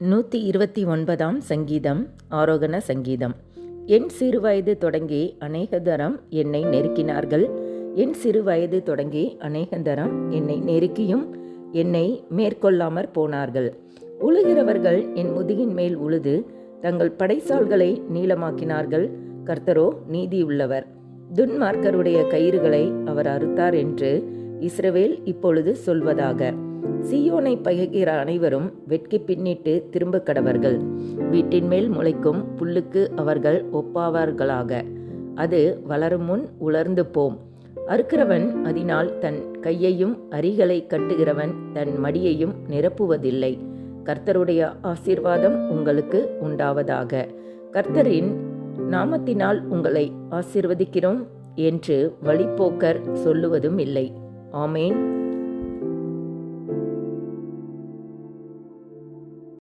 நூற்றி இருபத்தி ஒன்பதாம் சங்கீதம் ஆரோகண சங்கீதம். என் சிறுவயது தொடங்கி அநேக தரம் என்னை நெருக்கினார்கள். என் சிறுவயது தொடங்கி அநேக தரம் என்னை நெருக்கியும் என்னை மேற்கொள்ளாமற் போனார்கள். உழுகிறவர்கள் என் முதுகின் மேல் உழுது தங்கள் படைசால்களை நீளமாக்கினார்கள். கர்த்தரோ நீதியுள்ளவர். துன்மார்க்கருடைய கயிறுகளை அவர் அறுத்தார் என்று இஸ்ரவேல் இப்பொழுது சொல்வதாக. சீயோனை பகைக்கிற அனைவரும் வெட்கி பின்னிட்டு திரும்ப கடவர்கள். வீட்டின் மேல் முளைக்கும் புல்லுக்கு அவர்கள் ஒப்பாவார்களாக. அது வளரும் முன் உலர்ந்து போம் அறுக்கிறவன் அதனால் தன் கையையும் அரிகளை கட்டுகிறவன் தன் மடியையும் நிரப்புவதில்லை. கர்த்தருடைய ஆசீர்வாதம் உங்களுக்கு உண்டாவதாக. கர்த்தரின் நாமத்தினால் உங்களை ஆசீர்வதிக்கிறோம் என்று வழிப்போக்கர் சொல்லுவதும் இல்லை. ஆமேன்.